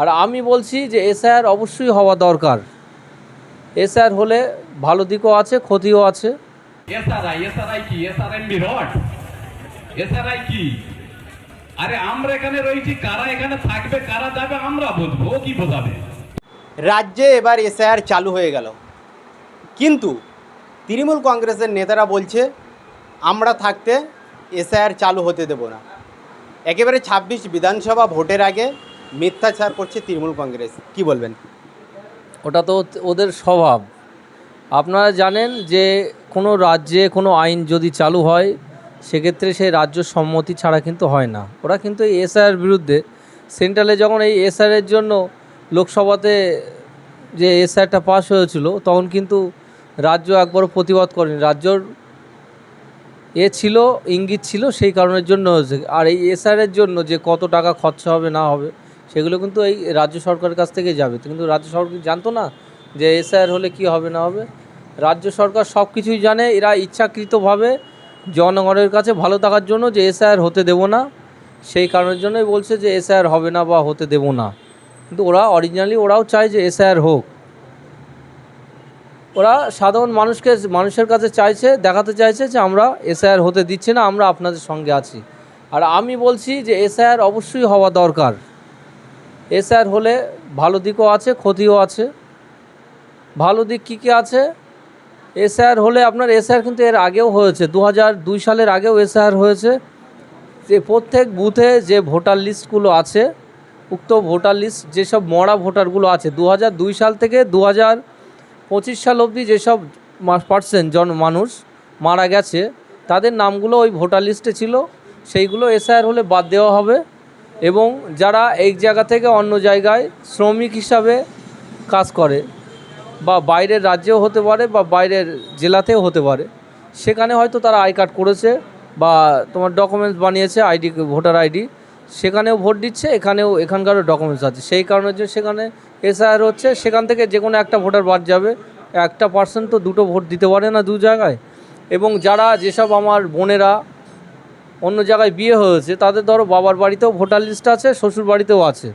আর আমি বলছি যে এসআইআর অবশ্যই হওয়া দরকার। এসআইআর হলে ভালো দিকও আছে ক্ষতিও আছে। এসআরআই এসআরআই কি? এসআরএম বিরট এসআরআই কি? আরে আমরা এখানে রয়েছি কারা এখানে থাকবে কারা যাবে আমরা বুঝব কি বোঝাবে? রাজ্যে এবার এসআইআর চালু হয়ে গেল। কিন্তু তৃণমূল কংগ্রেসের নেতারা বলছে আমরা থাকতে এসআইআর চালু হতে দেব না। একেবারে ছাব্বিশ বিধানসভা ভোটের আগে মিথ্যাচার করছে তৃণমূল কংগ্রেস। কি বলবেন? ওটা তো ওদের স্বভাব। আপনারা জানেন যে কোনো রাজ্যে কোনো আইন যদি চালু হয়, সেক্ষেত্রে সেই রাজ্য সম্মতি ছাড়া কিন্তু হয় না। ওরা কিন্তু এই এসআইয়ের বিরুদ্ধে সেন্ট্রালে যখন এই এসআইয়ের জন্য লোকসভাতে যে এসআইটা পাস হয়েছিল, তখন কিন্তু রাজ্য একবারও প্রতিবাদ করেনি। রাজ্যর এ ছিল, ইঙ্গিত ছিল সেই কারণের জন্য হয়েছে। আর এই এসআরের জন্য যে কত টাকা খরচা হবে না হবে সেগুলো কিন্তু এই রাজ্য সরকারের কাছ থেকে যাবে কিন্তু রাজ্য সরকার জানতো না যে এসআইআর হলে কি হবে না হবে? রাজ্য সরকার সব কিছুই জানে, এরা ইচ্ছাকৃতভাবে জনগণের কাছে ভালো থাকার জন্য যে এসআইআর হতে দেব না, সেই কারণের জন্যই বলছে যে এসআর হবে না বা হতে দেব না। কিন্তু ওরা অরিজিনালি ওরাও চায় যে এসআইআর হোক। ওরা সাধারণ মানুষকে, মানুষের কাছে চাইছে, দেখাতে চাইছে যে আমরা এসআইআর হতে দিচ্ছি না, আমরা আপনাদের সঙ্গে আছি। আর আমি বলছি যে এসআইআর অবশ্যই হওয়া দরকার। এসআইআর হলে ভালো দিকও আছে, ক্ষতিও আছে। ভালো দিক কী কী আছে? এসআর হলে আপনার এসআইআর কিন্তু এর আগেও হয়েছে দু দুই সালের আগেও এসআইআর হয়েছে। যে প্রত্যেক বুথে যে ভোটার লিস্টগুলো আছে, উক্ত ভোটার লিস্ট যেসব মরা ভোটারগুলো আছে দু দুই সাল থেকে দু পঁচিশ সাল অবধি যেসব পার্সেন্ট জন মানুষ মারা গেছে, তাদের নামগুলো ওই ভোটার লিস্টে ছিল। সেইগুলো এসআইআর হলে বাদ দেওয়া হবে। এবং যারা এই জায়গা থেকে অন্য জায়গায় শ্রমিক হিসাবে কাজ করে বা বাইরের রাজ্যেও হতে পারে বা বাইরের জেলাতেও হতে পারে, সেখানে হয়তো তারা আই কার্ড করেছে বা তোমার ডকুমেন্টস বানিয়েছে, আইডি, ভোটার আইডি, সেখানেও ভোট দিচ্ছে, এখানেও এখানকারও ডকুমেন্টস আছে। সেই কারণে যে সেখানে এসআইআর হচ্ছে, সেখান থেকে যে কোনো একটা ভোটার বাদ যাবে। একটা পার্সেন্ট তো দুটো ভোট দিতে পারে না দু জায়গায়। এবং যারা যেসব আমার বোনেরা অন্য জায়গায় বিয়ে হয়েছে, তাদের ধরো বাবার বাড়িতেও ভোটার লিস্ট আছে, শ্বশুর বাড়িতেও আছে।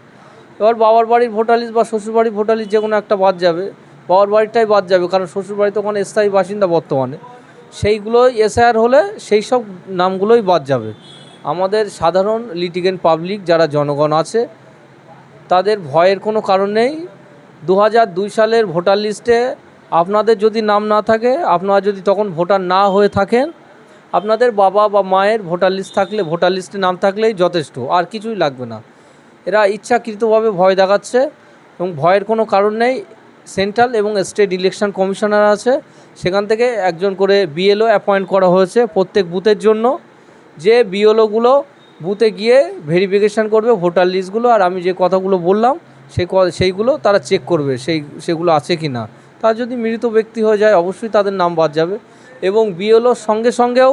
এবার বাবার বাড়ির ভোটার লিস্ট বা শ্বশুর বাড়ির ভোটার লিস্ট যে কোনো একটা বাদ যাবে, বাবার বাড়িটাই বাদ যাবে, কারণ শ্বশুর বাড়িতে ওখানে স্থায়ী বাসিন্দা বর্তমানে। সেইগুলোই এসআইআর হলে সেই সব নামগুলোই বাদ যাবে। আমাদের সাধারণ লিটিগেন্ট পাবলিক যারা জনগণ আছে, তাদের ভয়ের কোনো কারণ নেই। দু সালের ভোটার লিস্টে আপনাদের যদি নাম না থাকে, আপনারা যদি তখন ভোটার না হয়ে থাকেন আপনাদের বাবা বা মায়ের ভোটার লিস্ট থাকলে, ভোটার লিস্টে নাম থাকলেই যথেষ্ট, আর কিছুই লাগবে না। এরা ইচ্ছাকৃতভাবে ভয় দেখাচ্ছে এবং ভয়ের কোনো কারণ নেই। সেন্ট্রাল এবং স্টেট ইলেকশন কমিশনার আছে। সেখান থেকে একজন করে বিএলও অ্যাপয়েন্ট করা হয়েছে প্রত্যেক বুথের জন্য। যে বিএলওগুলো বুথে গিয়ে ভেরিফিকেশান করবে ভোটার লিস্টগুলো, আর আমি যে কথাগুলো বললাম সেই সেইগুলো তারা চেক করবে, সেই, সেগুলো আছে কি না তার যদি মৃত ব্যক্তি হয়ে যায়, অবশ্যই তাদের নাম বাদ যাবে। এবং বিএলওর সঙ্গে সঙ্গেও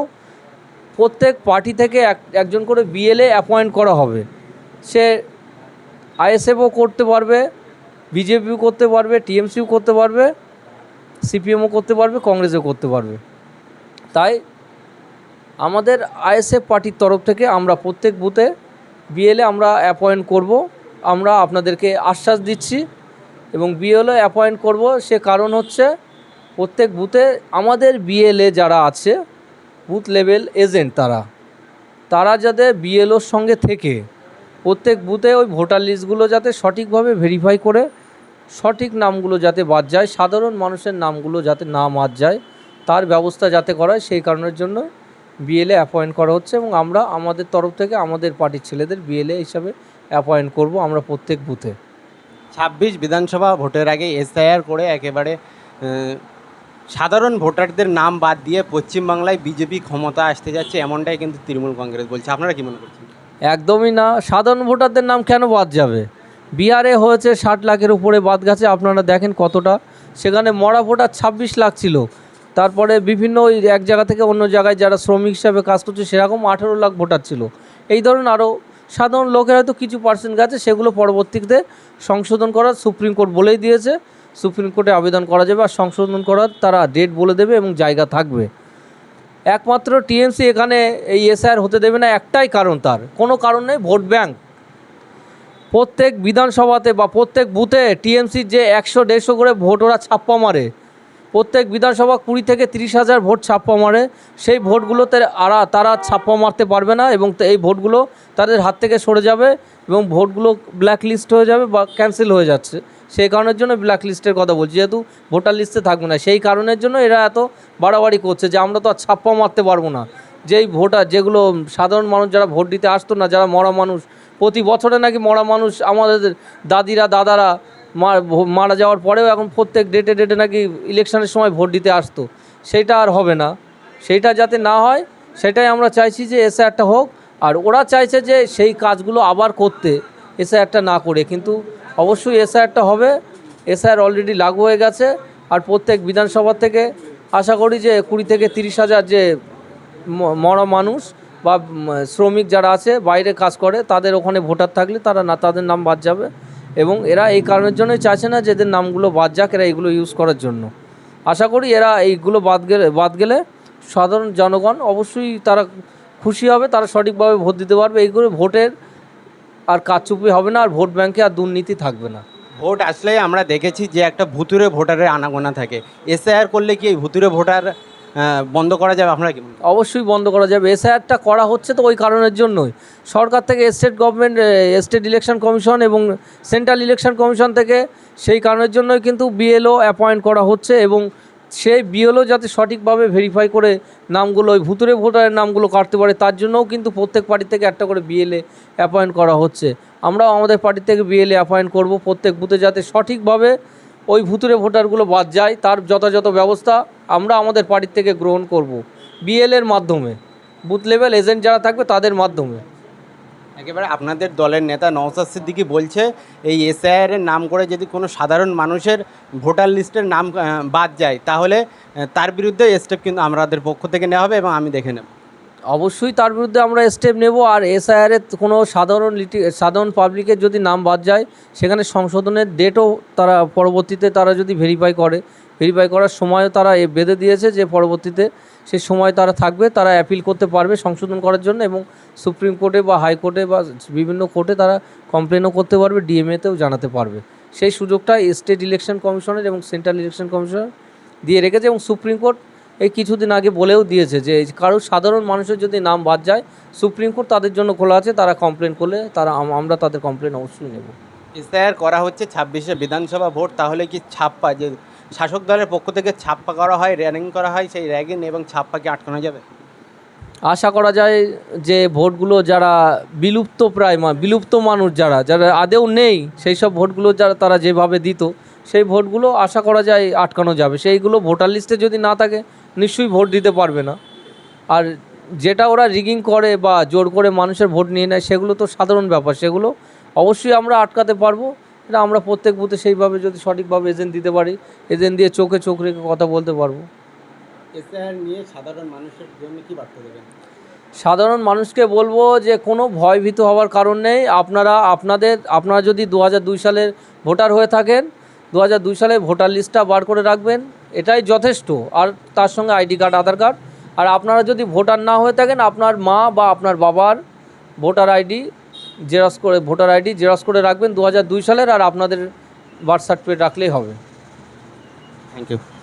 প্রত্যেক পার্টি থেকে এক, একজন করে বিএলএ অ্যাপয়েন্ট করা হবে। সে আইএসএফও করতে পারবে, বিজেপিও করতে পারবে, টিএমসিও করতে পারবে, সিপিএমও করতে পারবে, কংগ্রেসও করতে পারবে। তাই আমাদের আইএসএফ পার্টির তরফ থেকে আমরা প্রত্যেক বুথে বিএলএ আমরা অ্যাপয়েন্ট করব। আমরা আপনাদেরকে আশ্বাস দিচ্ছি এবং বিএলএ অ্যাপয়েন্ট করব। সে কারণ হচ্ছে প্রত্যেক বুথে আমাদের বিএলএ যারা আছে, বুথ লেভেল এজেন্ট তারা তারা যাতে বিএলওর সঙ্গে থেকে, প্রত্যেক বুথে ওই ভোটার লিস্টগুলো যাতে সঠিকভাবে ভেরিফাই করে, সঠিক নামগুলো যাতে বাদ যায়, সাধারণ মানুষের নামগুলো যাতে না বাদ যায়, তার ব্যবস্থা যাতে করা হয়, সেই কারণের জন্য বিএলএ অ্যাপয়েন্ট করা হচ্ছে এবং আমরা আমাদের তরফ থেকে আমাদের পার্টির ছেলেদের বিএলএ হিসাবে অ্যাপয়েন্ট করব আমরা প্রত্যেক বুথে। ছাব্বিশ বিধানসভা ভোটের আগে এসআইআর করে একেবারে সাধারণ ভোটারদের নাম বাদ দিয়ে পশ্চিমবাংলায় বিজেপি ক্ষমতা আসতে যাচ্ছে, এমনটাই কিন্তু তৃণমূল কংগ্রেস বলছে। আপনারা কি মনে করছেন? একদমই না। সাধারণ ভোটারদের নাম কেন বাদ যাবে? বিহারে হয়েছে ষাট লাখের উপরে বাদ গেছে, আপনারা দেখেন কতটা। সেখানে মরা ভোটার ছাব্বিশ লাখ ছিল। তারপরে বিভিন্ন ওই এক জায়গা থেকে অন্য জায়গায় যারা শ্রমিক হিসাবে কাজ করছে, সেরকম আঠেরো লাখ ভোটার ছিল। এই ধরনের আরও সাধারণ লোকের হয়তো কিছু পার্সেন্ট গেছে, সেগুলো পরবর্তীতে সংশোধন করার সুপ্রিম কোর্ট বলেই দিয়েছে। সুপ্রিম কোর্টে আবেদন করা যাবে আর সংশোধন করার তারা ডেট বলে দেবে এবং জায়গা থাকবে। একমাত্র টিএমসি এখানে এই এসআর হতে দেবে না, একটাই কারণ তার। কোনো কারণ নেই, ভোট ব্যাংক। প্রত্যেক বিধানসভাতে বা প্রত্যেক বুথে টিএমসির যে একশো দেড়শো করে ভোট ওরা ছাপ্পা মারে। প্রত্যেক বিধানসভা কুড়ি থেকে তিরিশ হাজার ভোট ছাপ্পা মারে। সেই ভোটগুলোতে আরা, তারা ছাপ্পা মারতে পারবে না এবং এই ভোটগুলো তাদের হাত থেকে সরে যাবে এবং ভোটগুলো ব্ল্যাক লিস্ট হয়ে যাবে বা ক্যান্সেল হয়ে যাচ্ছে। সেই কারণের জন্য ব্ল্যাক লিস্টের কথা বলছি। যেহেতু ভোটার লিস্টে থাকবে না, সেই কারণের জন্য এরা এত বাড়াবাড়ি করছে যে আমরা তো আর ছাপ্পা মারতে পারব না। যেই ভোটার যেগুলো সাধারণ মানুষ যারা ভোট দিতে আসতো না, যারা মরা মানুষ, প্রতি বছরে নাকি মরা মানুষ আমাদের দাদিরা, দাদারা মার- যাওয়ার পরেও এখন প্রত্যেক ডেটে ডেটে নাকি ইলেকশনের সময় ভোট দিতে আসতো। সেইটা আর হবে না। সেইটা যাতে না হয়, সেটাই আমরা চাইছি যে এসে একটা হোক। আর ওরা চাইছে যে সেই কাজগুলো আবার করতে, এসে একটা না করে। কিন্তু অবশ্যই এসে একটা হবে। এসআইআর অলরেডি লাগু হয়ে গেছে। আর প্রত্যেক বিধানসভা থেকে আশা করি যে কুড়ি থেকে তিরিশ হাজার যে মরা মানুষ বা শ্রমিক যারা আছে, বাইরে কাজ করে, তাদের ওখানে ভোটার থাকলে তারা না, তাদের নাম বাদ যাবে। এবং এরা এই কারণের জন্যই চাইছে না যে এদের নামগুলো বাদ যাক, এরা এগুলো ইউজ করার জন্য। আশা করি এরা এইগুলো বাদ গেলে বাদ গেলে সাধারণ জনগণ অবশ্যই তারা খুশি হবে, তারা সঠিকভাবে ভোট দিতে পারবে। এইগুলো ভোটের আর কারচুপি হবে না আর ভোট ব্যাংকে আর দুর্নীতি থাকবে না। ভোট আসলে আমরা দেখেছি যে একটা ভুতুরে ভোটারের আনাগোনা থাকে। এসআইআর করলে কি এই ভুতুরে ভোটার বন্ধ করা যাবে? আপনারা কি অবশ্যই বন্ধ করা যাবে। এসআইআরটা করা হচ্ছে তো ওই কারণের জন্যই। সরকার থেকে state government state election commission এবং সেন্ট্রাল ইলেকশন কমিশন থেকে সেই কারণের জন্যই কিন্তু বিএলও অ্যাপয়েন্ট করা হচ্ছে এবং সেই বিএলও যাতে সঠিকভাবে ভেরিফাই করে নামগুলো, ওই ভুতুরে ভোটারের নামগুলো কাটতে পারে, তার জন্যও কিন্তু প্রত্যেক পার্টি থেকে একটা করে বিএলএ অ্যাপয়েন্ট করা হচ্ছে। আমরাও আমাদের পার্টি থেকে বিএলএ অ্যাপয়েন্ট করব প্রত্যেক বুথে যাতে সঠিকভাবে ওই ভুতুরে ভোটারগুলো বাদ যায়, তার যথাযথ ব্যবস্থা আমরা আমাদের পার্টির থেকে গ্রহণ করব। বিএল এর মাধ্যমে বুথ লেভেল এজেন্ট যারা থাকবে তাদের মাধ্যমে। একেবারে আপনাদের দলের নেতা নওসাদ সিদ্দিকি বলছে, এই এসআইআর এর নাম করে যদি কোনো সাধারণ মানুষের ভোটার লিস্টের নাম বাদ যায়, তাহলে তার বিরুদ্ধে স্টেপ কিন্তু আমাদের পক্ষ থেকে নেওয়া হবে এবং আমি দেখে নেব। অবশ্যই তার বিরুদ্ধে আমরা স্টেপ নেব আর এসআইআর এর কোনো সাধারণ লিটি, সাধারণ পাবলিকের যদি নাম বাদ যায়, সেখানে সংশোধনের ডেটও তারা পরবর্তীতে তারা যদি ভেরিফাই করে ভেরিফাই করার সময়ও তারা বেঁধে দিয়েছে যে পরবর্তীতে সেই সময় তারা থাকবে, তারা অ্যাপিল করতে পারবে সংশোধন করার জন্য এবং সুপ্রিম কোর্টে বা হাইকোর্টে বা বিভিন্ন কোর্টে তারা কমপ্লেনও করতে পারবে ডিএমএতেও জানাতে পারবে। সেই সুযোগটা স্টেট ইলেকশন কমিশনের এবং সেন্ট্রাল ইলেকশন কমিশনের দিয়ে রেখেছে এবং সুপ্রিম কোর্ট এই কিছুদিন আগে বলেও দিয়েছে যে কারও সাধারণ মানুষের যদি নাম বাদ যায়, সুপ্রিম কোর্ট তাদের জন্য খোলা আছে, তারা কমপ্লেন করলে তারা আমরা তাদের কমপ্লেন অবশ্যই নেব। এসআইআর করা হচ্ছে ছাব্বিশে বিধানসভা ভোট, তাহলে কি ছাপ্পা যে শাসক দলের পক্ষ থেকে ছাপ্পা করা হয় র্যাগিং করা হয়, সেই র্যাগিং এবং ছাপ্পাকে আটকানো যাবে। আশা করা যায় যে ভোটগুলো যারা বিলুপ্ত প্রায় বিলুপ্ত মানুষ যারা যারা আদেও নেই, সেই সব ভোটগুলো যারা তারা যেভাবে দিত, সেই ভোটগুলো আশা করা যায় আটকানো যাবে। সেইগুলো ভোটার লিস্টে যদি না থাকে, নিশ্চয়ই ভোট দিতে পারবে না। আর যেটা ওরা রিগিং করে বা জোর করে মানুষের ভোট নিয়ে নেয়, সেগুলো তো সাধারণ ব্যাপার। সেগুলো অবশ্যই আমরা আটকাতে পারব। এটা আমরা প্রত্যেক বুথে সেইভাবে যদি সঠিকভাবে এজেন্ট দিতে পারি এজেন্ট দিয়ে চোখে চোখ রেখে কথা বলতে পারব। নিয়ে সাধারণ মানুষের জন্য কি বার্তা দেবেন? সাধারণ মানুষকে বলব যে কোনো ভয়ভীত হওয়ার কারণ নেই। আপনারা আপনাদের আপনারা যদি দু দুই সালের ভোটার হয়ে থাকেন দু দুই সালে ভোটার লিস্টটা বার করে রাখবেন। এটাই যথেষ্ট। আর তার সঙ্গে আইডি কার্ড আধার কার্ড। আর আপনারা যদি ভোটার না হয়ে থাকেন আপনার মা বা আপনার বাবার ভোটার আইডি জেরক্স করে, ভোটার আইডি জেরক্স করে রাখবেন দু সালের আর আপনাদের বার্থ সার্টিফিকেট রাখলেই হবে। Thank you